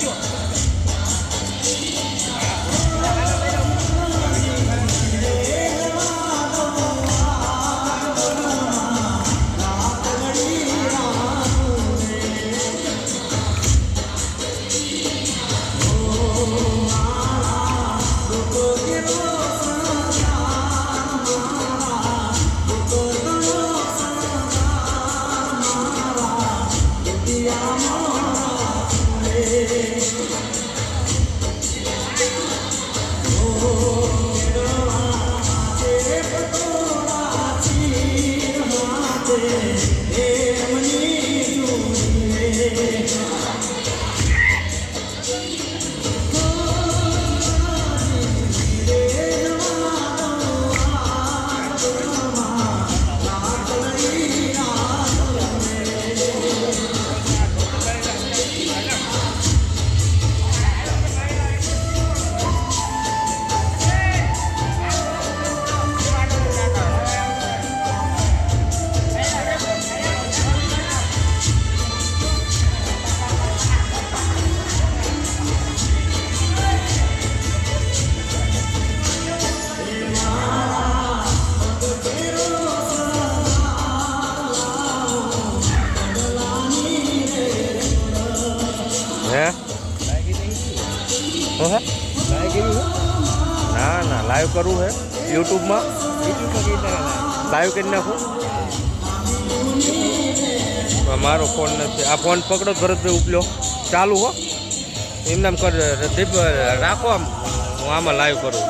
땡큐 Yeah. શું હે? ના ના લાઈવ કરવું હે યુટ્યુબમાં. લાઈવ કરી નાખું. મારો ફોન નથી. આ ફોન પકડો ભરતભાઈ ઉપલ્યો. ચાલુ હો. એમને એમ કર રાખો આમ. હું આમાં લાઈવ કરું.